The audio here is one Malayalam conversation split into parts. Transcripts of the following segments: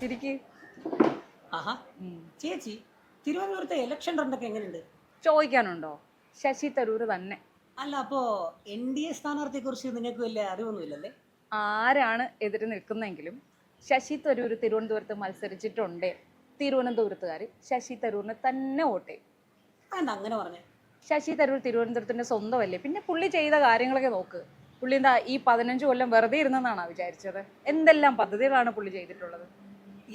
തിരിക്ക്. ആഹാ. ചേച്ചി തിരുവനന്തപുരത്തെ ഇലക്ഷൻ റണ്ടൊക്കെ എങ്ങനെയുണ്ട്? ചോദിക്കാനുണ്ടോ? ശശി തരൂർ തന്നെ. അല്ല അപ്പോ എൻ ഡി എ സ്ഥാനാർത്ഥിയെ കുറിച്ച് നിങ്ങൾക്ക് വലിയ അറിവൊന്നുമില്ലല്ലേ? ആരാണ് എതിര് നിൽക്കുന്നെങ്കിലും ശശി തരൂർ തിരുവനന്തപുരത്ത് മത്സരിച്ചിട്ടുണ്ട്. തിരുവനന്തപുരത്തുകാർ ശശി തരൂരിനെ തന്നെ വോട്ട് ചെയ്യും. അതെന്താ അങ്ങനെ പറഞ്ഞേ? ശശി തരൂർ തിരുവനന്തപുരത്തിന്റെ സ്വന്തമല്ലേ? പിന്നെ പുള്ളി ചെയ്ത കാര്യങ്ങളൊക്കെ നോക്ക്. പുള്ളി എന്താ ഈ പതിനഞ്ച് കൊല്ലം വെറുതെ ഇരുന്നെന്നാണോ വിചാരിച്ചത്? എന്തെല്ലാം പദ്ധതികളാണ് പുള്ളി ചെയ്തിട്ടുള്ളത്?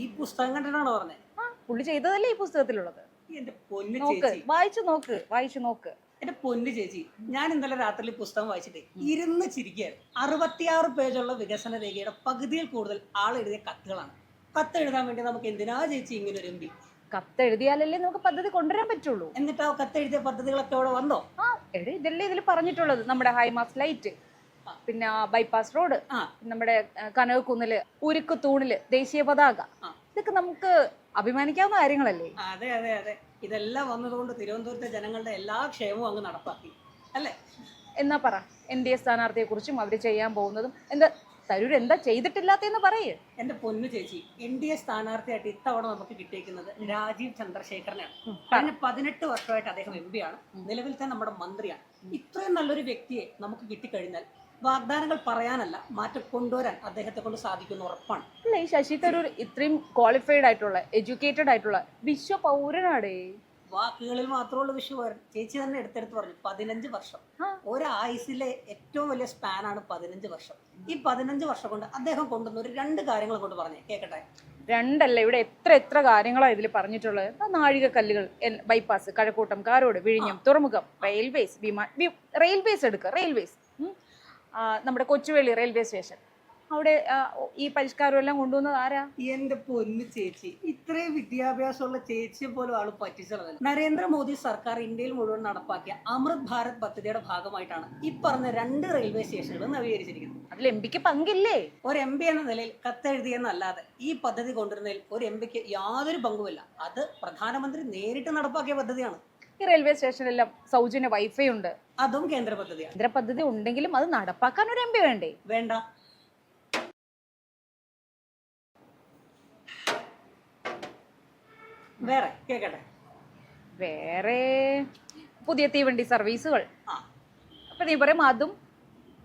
ഈ പുസ്തകം കണ്ടിട്ടാണോ പറഞ്ഞത് ആ പുള്ളി ചെയ്തതല്ലേ ഈ പുസ്തകത്തിലുള്ളത്? ഈ എന്റെ പൊന്ന് നോക്ക് ചേച്ചി. വായിച്ചു നോക്ക് വായിച്ചു നോക്ക്. എന്റെ പൊന്ന് ചേച്ചി ഞാൻ ഇന്നലെ രാത്രി പുസ്തകം വായിച്ചിട്ട് ഇരുന്ന് ചിരിക്കുകയായിരുന്നു അറുപത്തിയാറ് പേജുള്ള വികസന രേഖയുടെ പകുതിയിൽ കൂടുതൽ ആൾ എഴുതിയ കത്തുകളാണ്. കത്ത് എഴുതാൻ വേണ്ടി നമുക്ക് എന്തിനാ ചേച്ചി ഇങ്ങനെ ഒരു എം പി? കത്ത് എഴുതിയാലല്ലേ നമുക്ക് പദ്ധതി കൊണ്ടുവരാൻ പറ്റുള്ളൂ. എന്നിട്ട് ആ കത്ത് എഴുതിയ പദ്ധതികളൊക്കെ അവിടെ വന്നോ? ആ എടി ഇതല്ലേ ഇതിൽ പറഞ്ഞിട്ടുള്ളത് നമ്മുടെ ഹൈമാസ് ലൈറ്റ് പിന്നെ ബൈപ്പാസ് റോഡ് നമ്മുടെ കനകക്കുന്നിൽ ഉരുക്ക് തൂണിൽ ദേശീയ പതാക. ഇതൊക്കെ നമുക്ക് അഭിമാനിക്കാവുന്ന കാര്യങ്ങളല്ലേ? അതെ അതെ അതെ. ഇതെല്ലാം വന്നതുകൊണ്ട് തിരുവനന്തപുരത്തെ ജനങ്ങളുടെ എല്ലാ ക്ഷേമവും അങ്ങ് നടപ്പാക്കി. അല്ലേ? എന്നാ പറ എൻ ഡി എ സ്ഥാനാർത്ഥിയെ കുറിച്ചും അവർ ചെയ്യാൻ പോകുന്നതും എന്താ തരൂർ എന്താ ചെയ്തിട്ടില്ലാത്തെന്ന് പറയേ. എന്റെ പൊന്നു ചേച്ചി എൻ ഡി എ സ്ഥാനാർത്ഥിയായിട്ട് ഇത്തവണ നമുക്ക് കിട്ടിയിരിക്കുന്നത് രാജീവ് ചന്ദ്രശേഖരനാണ്. കഴിഞ്ഞ പതിനെട്ട് വർഷമായിട്ട് അദ്ദേഹം എം പി ആണ്. നിലവിലത്തെ നമ്മുടെ മന്ത്രിയാണ്. ഇത്രയും നല്ലൊരു വ്യക്തിയെ നമുക്ക് കിട്ടിക്കഴിഞ്ഞാൽ വാഗ്ദാനങ്ങൾ പറയാനല്ല മാറ്റം കൊണ്ടുവരാൻ അദ്ദേഹത്തെ കൊണ്ട് സാധിക്കുന്ന ഉറപ്പാണ്. അല്ല ഈ ശശി തരൂർ ഇത്രയും ക്വാളിഫൈഡ് ആയിട്ടുള്ള എഡ്യൂക്കേറ്റഡ് ആയിട്ടുള്ള വിശ്വ പൗരനാടേ വാക്കുകളിൽ മാത്രമുള്ള വിഷയം ചേച്ചി തന്നെ എടുത്തെടുത്ത് പറഞ്ഞു പതിനഞ്ച് വർഷം. ഒരു ഏറ്റവും വലിയ സ്പാനാണ് പതിനഞ്ച് വർഷം. ഈ പതിനഞ്ച് വർഷം കൊണ്ട് അദ്ദേഹം കൊണ്ടുവന്ന ഒരു രണ്ട് കാര്യങ്ങൾ കൊണ്ട് പറഞ്ഞേ കേക്കട്ടെ? രണ്ടല്ല ഇവിടെ എത്ര എത്ര കാര്യങ്ങളാണ് ഇതിൽ പറഞ്ഞിട്ടുള്ളത്. നാഴികക്കല്ലുകൾ ബൈപ്പാസ് കഴക്കൂട്ടം കാരോട് വിഴിഞ്ഞം തുറമുഖം റെയിൽവേസ് വിമാ റെയിൽവേസ് എടുക്കുക റെയിൽവേസ് നമ്മുടെ കൊച്ചുവേളി റെയിൽവേ സ്റ്റേഷൻ. അവിടെ ഈ പരിഷ്കാരം എല്ലാം കൊണ്ടുവന്നത് ആരാ? എന്റെ പൊന്നു ചേച്ചി. ഇത്രയും വിദ്യാഭ്യാസമുള്ള ചേച്ചിയെ പോലും ആൾ പറ്റിച്ചതല്ല. നരേന്ദ്രമോദി സർക്കാർ ഇന്ത്യയിൽ മുഴുവൻ നടപ്പാക്കിയ അമൃത് ഭാരത് പദ്ധതിയുടെ ഭാഗമായിട്ടാണ് ഈ പറഞ്ഞ രണ്ട് റെയിൽവേ സ്റ്റേഷനുകൾ നവീകരിച്ചിരിക്കുന്നത്. അതിൽ എം പിക്ക് പങ്കില്ലേ? ഒരു എം പി എന്ന നിലയിൽ കത്തെഴുതിയെന്നല്ലാതെ ഈ പദ്ധതി കൊണ്ടുവരുന്നതിൽ ഒരു എം പിക്ക് യാതൊരു പങ്കുമില്ല. അത് പ്രധാനമന്ത്രി നേരിട്ട് നടപ്പാക്കിയ പദ്ധതിയാണ്. ഈ റെയിൽവേ സ്റ്റേഷനിലെല്ലാം സൗജന്യ വൈഫൈ ഉണ്ട്. അതും കേന്ദ്ര പദ്ധതിയാണ്. കേന്ദ്ര പദ്ധതി ഉണ്ടെങ്കിലും അത് നടപ്പാക്കാൻ ഒരു എം പി വേണ്ടേ? വേണ്ട. വേറെ കേക്കട്ടെ? വേറെ പുതിയ തീവണ്ടി സർവീസുകൾ അപ്പൊ നീ പറയും അതും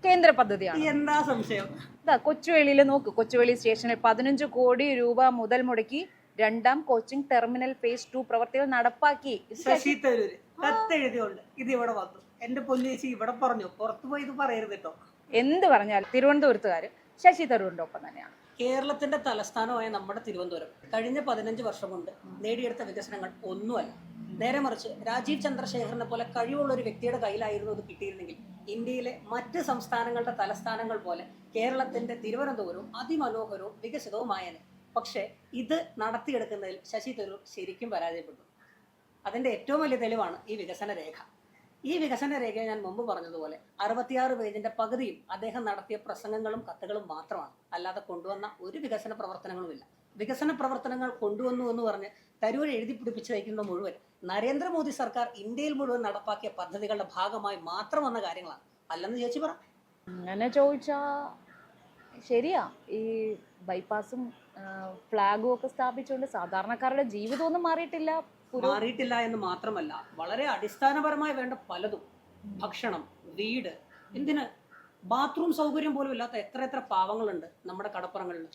കേന്ദ്ര പദ്ധതിയാണ്. എന്താ സംശയം? ഇതാ കൊച്ചുവേളിയിൽ നോക്ക്. കൊച്ചുവേളി സ്റ്റേഷനിൽ പതിനഞ്ച് കോടി രൂപ മുതൽ മുടക്കി രണ്ടാം കോച്ചിങ് ടെർമിനൽ ഫേസ് ടു പ്രവർത്തികൾ നടപ്പാക്കി. ശശി തരൂര് കത്തെഴുതിയോണ്ട് ഇത് ഇവിടെ വന്നു. എന്റെ പൊന്നേച്ചി ഇവിടെ പറഞ്ഞു. പുറത്തു പോയി ഇത് പറയരുത് കേട്ടോ. എന്ത് പറഞ്ഞാലും തിരുവനന്തപുരത്തുകാർ ശശി തരൂരിന്റെ ഒപ്പം തന്നെയാണ്. കേരളത്തിന്റെ തലസ്ഥാനമായ നമ്മുടെ തിരുവനന്തപുരം. കഴിഞ്ഞ പതിനഞ്ച് വർഷം കൊണ്ട് നേടിയെടുത്ത വികസനങ്ങൾ ഒന്നുമല്ല. നേരെ മറിച്ച് രാജീവ് ചന്ദ്രശേഖരനെ പോലെ കഴിവുള്ള ഒരു വ്യക്തിയുടെ കയ്യിലായിരുന്നു അത് കിട്ടിയിരുന്നെങ്കിൽ ഇന്ത്യയിലെ മറ്റ് സംസ്ഥാനങ്ങളുടെ തലസ്ഥാനങ്ങൾ പോലെ കേരളത്തിന്റെ തിരുവനന്തപുരവും അതിമനോഹരവും വികസിതവുമായേനെ. പക്ഷേ ഇത് നടത്തിയെടുക്കുന്നതിൽ ശശി തരൂർ ശരിക്കും പരാജയപ്പെട്ടു. അതിന്റെ ഏറ്റവും വലിയ തെളിവാണ് ഈ വികസന രേഖ. ഈ വികസന രേഖ ഞാൻ മുമ്പ് പറഞ്ഞതുപോലെ അറുപത്തിയാറ് പേജിന്റെ പകുതിയും അദ്ദേഹം നടത്തിയ പ്രസംഗങ്ങളും കത്തുകളും മാത്രമാണ്. അല്ലാതെ കൊണ്ടുവന്ന ഒരു വികസന പ്രവർത്തനങ്ങളുമില്ല. വികസന പ്രവർത്തനങ്ങൾ കൊണ്ടുവന്നു എന്ന് പറഞ്ഞ് തരൂർ എഴുതി പിടിപ്പിച്ചു വയ്ക്കുന്ന മുഴുവൻ നരേന്ദ്രമോദി സർക്കാർ ഇന്ത്യയിൽ മുഴുവൻ നടപ്പാക്കിയ പദ്ധതികളുടെ ഭാഗമായി മാത്രം വന്ന കാര്യങ്ങളാണ്. അല്ലെന്ന് ചേച്ചി പറ. അങ്ങനെ ചോദിച്ചാ ശരിയാ. ഈ ബൈപ്പാസും ഫ്ലാഗും ഒക്കെ സ്ഥാപിച്ചുകൊണ്ട് സാധാരണക്കാരുടെ ജീവിതമൊന്നും മാറിയിട്ടില്ല. മാറിയിട്ടില്ല എന്ന് മാത്രമല്ല വളരെ അടിസ്ഥാനപരമായി വേണ്ട പലതും. ഭക്ഷണം വീട് എന്തിന്? ബാത്റൂം സൗകര്യം പോലും ഇല്ലാത്ത എത്ര എത്ര പാവങ്ങളുണ്ട് നമ്മുടെ കടപ്പുറങ്ങളിൽ.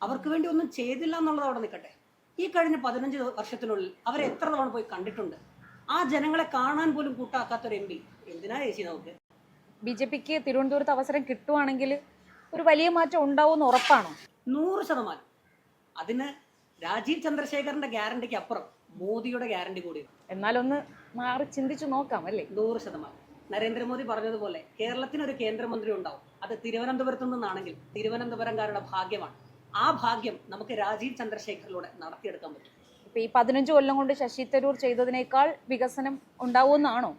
അവർക്ക് വേണ്ടി ഒന്നും ചെയ്തില്ല എന്നുള്ളത് അവിടെ നിൽക്കട്ടെ. ഈ കഴിഞ്ഞ പതിനഞ്ച് വർഷത്തിനുള്ളിൽ അവരെ എത്ര തവണ പോയി കണ്ടിട്ടുണ്ട്? ആ ജനങ്ങളെ കാണാൻ പോലും കൂട്ടാക്കാത്ത ഒരു എം പി. എന്തിനാ ചേച്ചി നമുക്ക് ബി ജെ പിക്ക് തിരുവനന്തപുരത്ത് അവസരം കിട്ടുവാണെങ്കിൽ ഒരു വലിയ മാറ്റം ഉണ്ടാവുമെന്ന് ഉറപ്പാണോ? നൂറ് ശതമാനം. അതിന് രാജീവ് ചന്ദ്രശേഖരന്റെ ഗ്യാരണ്ടിക്ക് അപ്പുറം മോദിയുടെ ഗ്യാരണ്ടി കൂടിയുണ്ട് എന്നാലൊന്ന് മാറി ചിന്തിച്ചു നോക്കാം അല്ലേ? നൂറ് ശതമാനം. നരേന്ദ്രമോദി പറഞ്ഞതുപോലെ കേരളത്തിന് ഒരു കേന്ദ്രമന്ത്രി ഉണ്ടാവും. അത് തിരുവനന്തപുരത്തു നിന്നാണെങ്കിൽ തിരുവനന്തപുരംകാരുടെ ഭാഗ്യമാണ്. ആ ഭാഗ്യം നമുക്ക് രാജീവ് ചന്ദ്രശേഖറിലൂടെ നടത്തിയെടുക്കാൻ പറ്റും. ഇപ്പൊ ഈ പതിനഞ്ച് കൊല്ലം കൊണ്ട് ശശി തരൂർ ചെയ്തതിനേക്കാൾ വികസനം ഉണ്ടാവുമെന്നാണോ?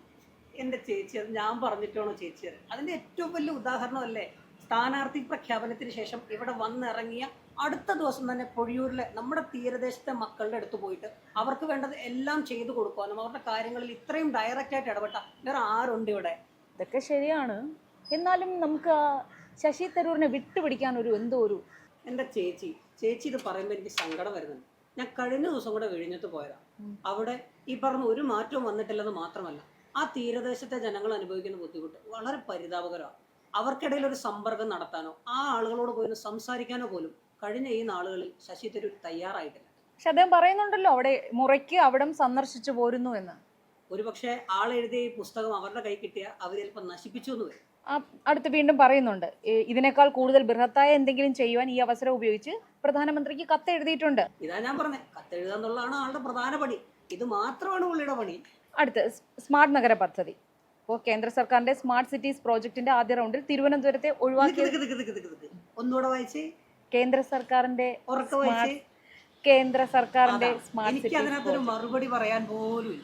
എന്റെ ചേച്ചി അത് ഞാൻ പറഞ്ഞിട്ടാണോ ചേച്ചി? അത്? അതിന്റെ ഏറ്റവും വലിയ ഉദാഹരണമല്ലേ? സ്ഥാനാർത്ഥി പ്രഖ്യാപനത്തിന് ശേഷം ഇവിടെ വന്നിറങ്ങിയ അടുത്ത ദിവസം തന്നെ പൊഴിയൂരിലെ നമ്മുടെ തീരദേശത്തെ മക്കളുടെ അടുത്ത് പോയിട്ട് അവർക്ക് വേണ്ടത് എല്ലാം ചെയ്തു കൊടുക്കാനും അവരുടെ കാര്യങ്ങളിൽ ഇത്രയും ഡയറക്റ്റ് ആയിട്ട് ഇടപെട്ട വേറെ ആരുണ്ട് ഇവിടെ? ഇതൊക്കെ ശരിയാണ്. എന്നാലും നമുക്ക് ആ ശശി തരൂരിനെ വിട്ടുപിടിക്കാൻ ഒരു എന്തോ ഒരു എന്റെ ചേച്ചി ചേച്ചി ഇത് പറയുമ്പോൾ എനിക്ക് സങ്കടം വരുന്നുണ്ട്. ഞാൻ കഴിഞ്ഞ ദിവസം കൂടെ വിഴിഞ്ഞത്ത് പോയതാ. അവിടെ ഈ പറഞ്ഞ ഒരു മാറ്റവും വന്നിട്ടില്ലെന്ന് മാത്രമല്ല ആ തീരദേശത്തെ ജനങ്ങൾ അനുഭവിക്കുന്ന ബുദ്ധിമുട്ട് വളരെ പരിതാപകരമാണ്. അവർക്കിടയിൽ ഒരു സമ്പർക്കം നടത്താനോ ആ ആളുകളോട് പോയി സംസാരിക്കാനോ പോലും കഴിഞ്ഞ ഈ നാളുകളിൽ ശശി തരൂർ തയ്യാറായിട്ടില്ല. പക്ഷെ അദ്ദേഹം പറയുന്നുണ്ടല്ലോ അവിടെ മുറയ്ക്ക് അവിടം സന്ദർശിച്ചു പോരുന്നു എന്ന്. ഒരുപക്ഷെ ആളെഴുതിയ ഈ പുസ്തകം അവരുടെ കൈ കിട്ടിയ അവർ ചിലപ്പോൾ നശിപ്പിച്ചു എന്ന് വരും. അടുത്ത് വീണ്ടും പറയുന്നുണ്ട്. ഇതിനേക്കാൾ കൂടുതൽ ബൃഹത്തായ എന്തെങ്കിലും ചെയ്യുവാൻ ഈ അവസരം ഉപയോഗിച്ച് പ്രധാനമന്ത്രിക്ക് കത്ത് എഴുതിയിട്ടുണ്ട്. ഇതാ ഞാൻ പറഞ്ഞത് കത്ത് എന്നുള്ളതാണ് ആളുടെ പ്രധാന പണി. ഇത് മാത്രമാണ് പുള്ളിയുടെ പണി. അടുത്ത് സ്മാർട്ട് നഗര പദ്ധതി. ഇപ്പോൾ കേന്ദ്ര സർക്കാരിന്റെ സ്മാർട്ട് സിറ്റീസ് പ്രോജക്ടിന്റെ ആദ്യ റൗണ്ടിൽ തിരുവനന്തപുരത്തെ ഒഴിവാക്കി. ഒന്നുകൂടെ വായിച്ചേ? കേന്ദ്ര സർക്കാരിന്റെ കേന്ദ്ര സർക്കാരിന്റെ സ്മാർട്ട് എനിക്ക് സിറ്റീസ് അതിനകത്തൊരു മറുപടി പറയാൻ പോലും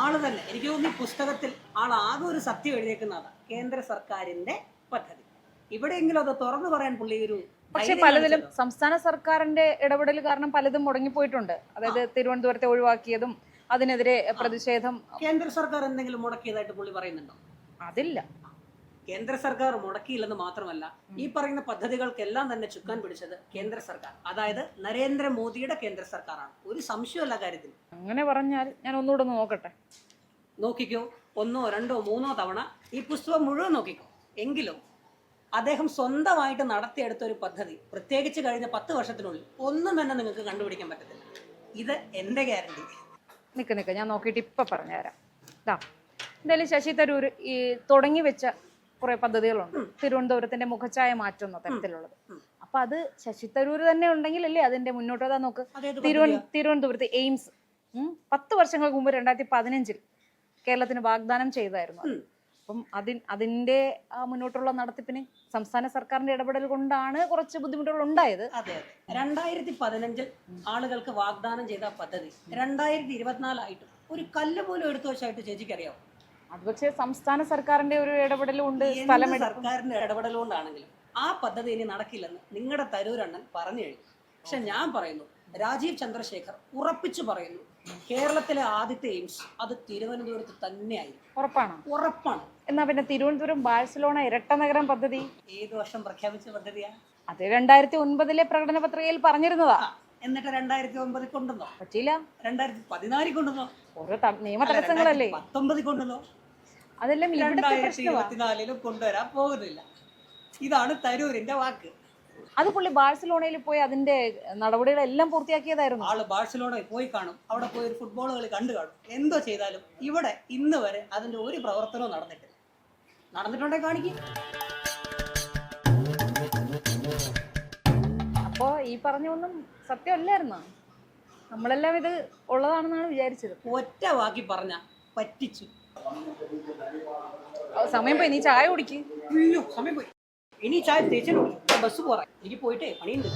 ആൾ തന്നെ. എനിക്ക് തോന്നുന്നു ഈ പുസ്തകത്തിൽ ആൾ ആകെ ഒരു സത്യം എഴുതിയേക്കുന്നതാണ്. കേന്ദ്ര സർക്കാരിന്റെ പദ്ധതി. ഇവിടെയെങ്കിലും അത് തുറന്നു പറയാൻ പുള്ളി ഒരു പക്ഷെ പലതിലും സംസ്ഥാന സർക്കാരിന്റെ ഇടപെടൽ കാരണം പലതും മുടങ്ങിപ്പോയിട്ടുണ്ട്. അതായത് തിരുവനന്തപുരത്തെ ഒഴിവാക്കിയതും അതിനെതിരെ പ്രതിഷേധം കേന്ദ്ര സർക്കാർ എന്തെങ്കിലും മുടക്കിയതായിട്ട് പുള്ളി പറയുന്നുണ്ടോ? അതില്ല. കേന്ദ്ര സർക്കാർ മുടക്കിയില്ലെന്ന് മാത്രമല്ല ഈ പറയുന്ന പദ്ധതികൾക്കെല്ലാം തന്നെ ചുക്കാൻ പിടിച്ചത് കേന്ദ്ര സർക്കാർ. അതായത് നരേന്ദ്രമോദിയുടെ കേന്ദ്ര സർക്കാരാണ് ഒരു സംശയമല്ല കാര്യത്തിൽ. അങ്ങനെ പറഞ്ഞാൽ ഞാൻ ഒന്നുകൂടെ നോക്കട്ടെ. നോക്കിക്കോ ഒന്നോ രണ്ടോ മൂന്നോ തവണ ഈ പുസ്തകം മുഴുവൻ നോക്കിക്കോ. എങ്കിലും അദ്ദേഹം സ്വന്തമായിട്ട് നടത്തിയെടുത്ത ഒരു പദ്ധതി പ്രത്യേകിച്ച് കഴിഞ്ഞ പത്ത് വർഷത്തിനുള്ളിൽ ഒന്നും തന്നെ നിങ്ങൾക്ക് കണ്ടുപിടിക്കാൻ പറ്റത്തില്ല. ഇത് എന്റെ ഗ്യാരണ്ടി. നിക്ക് നിൽക്ക് ഞാൻ നോക്കിയിട്ട് ഇപ്പൊ പറഞ്ഞുതരാം. ഇതാ എന്തായാലും ശശി തരൂർ ഈ തുടങ്ങി വെച്ച കുറെ പദ്ധതികളുണ്ട്. തിരുവനന്തപുരത്തിന്റെ മുഖച്ഛായ മാറ്റുന്ന തരത്തിലുള്ളത്. അപ്പൊ അത് ശശി തരൂർ തന്നെ ഉണ്ടെങ്കിൽ അല്ലേ അതിന്റെ മുന്നോട്ട് അതാ നോക്ക് തിരുവനന്തപുരത്ത് എയിംസ് പത്ത് വർഷങ്ങൾക്ക് മുമ്പ് രണ്ടായിരത്തി പതിനഞ്ചിൽ കേരളത്തിന് വാഗ്ദാനം ചെയ്തായിരുന്നു. അപ്പം അതിൻ അതിന്റെ മുന്നോട്ടുള്ള നടത്തിപ്പിന് സംസ്ഥാന സർക്കാരിന്റെ ഇടപെടൽ കൊണ്ടാണ് കുറച്ച് ബുദ്ധിമുട്ടുകൾ ഉണ്ടായത്. അതെ അതെ. രണ്ടായിരത്തി പതിനഞ്ചിൽ ആളുകൾക്ക് വാഗ്ദാനം ചെയ്ത പദ്ധതി രണ്ടായിരത്തി ഇരുപത്തിനാലായിട്ട് ഒരു കല്ല് പോലും എടുത്തു വെച്ചായിട്ട് ചേച്ചിക്ക് അറിയാം അത് പക്ഷേ സംസ്ഥാന സർക്കാരിന്റെ ഒരു ഇടപെടലും ഉണ്ട് സ്ഥലം സർക്കാരിന്റെ ഇടപെടൽ കൊണ്ടാണെങ്കിലും ആ പദ്ധതി ഇനി നടക്കില്ലെന്ന് നിങ്ങളുടെ തരൂരണ്ണൻ പറഞ്ഞു കഴിഞ്ഞു. പക്ഷെ ഞാൻ പറയുന്നു രാജീവ് ചന്ദ്രശേഖർ ഉറപ്പിച്ചു പറയുന്നു കേരളത്തിലെ ആദ്യത്തെ എയിംസ് അത് തിരുവനന്തപുരത്ത് തന്നെയായി. ഉറപ്പാണ്. ഉറപ്പാണ്. എന്നാ പിന്നെ തിരുവനന്തപുരം ബാഴ്സലോണ ഇരട്ട നഗരം പദ്ധതി? ഏത് വർഷം പ്രഖ്യാപിച്ച പദ്ധതിയാ? അത് രണ്ടായിരത്തി ഒൻപതിലെ പ്രകടന പത്രികയിൽ പറഞ്ഞിരുന്നതാ എന്നിട്ട് രണ്ടായിരത്തി ഒമ്പതിൽ കൊണ്ടുവന്നോ? പറ്റിയില്ല. രണ്ടായിരത്തി പതിനാലിൽ കൊണ്ടുവന്നോ? ഓരോ നിയമ തടസ്സങ്ങളല്ലേ? പത്തൊമ്പതിൽ കൊണ്ടുവന്നോ? അതെല്ലാം രണ്ടായിരത്തി ഇരുപത്തിനാലിലും കൊണ്ടുവരാൻ പോകുന്നില്ല. ഇതാണ് തരൂരിന്റെ വാക്ക്. അത് പുള്ളി ബാഴ്സലോണയിൽ പോയി അതിന്റെ നടപടികളെല്ലാം പൂർത്തിയാക്കിയതായിരുന്നു. ആൾ ബാഴ്സലോണയിൽ പോയി കാണും. അവിടെ പോയി ഒരു ഫുട്ബോൾ കളി കണ്ടു കാണും. എന്തോ ചെയ്താലും ഇവിടെ ഇന്ന് വരെ അതിന്റെ ഒരു പ്രവർത്തനവും നടന്നിട്ടില്ല. നടന്നിട്ടുണ്ടെങ്കിൽ കാണിക്കും. അപ്പോ ഈ പറഞ്ഞൊന്നും സത്യമല്ലായിരുന്നു? നമ്മളെല്ലാം ഇത് ഉള്ളതാണെന്നാണ് വിചാരിച്ചത്. ഒറ്റ വാക്കി പറഞ്ഞ പറ്റിച്ചു. സമയം പോയി നീ ചായ കുടിക്ക്. അയ്യോ സമയം പോയി. ഇനി ചായ തേച്ചു ബസ് പോറാം എനിക്ക് പോയിട്ടേ പണിയുണ്ട്.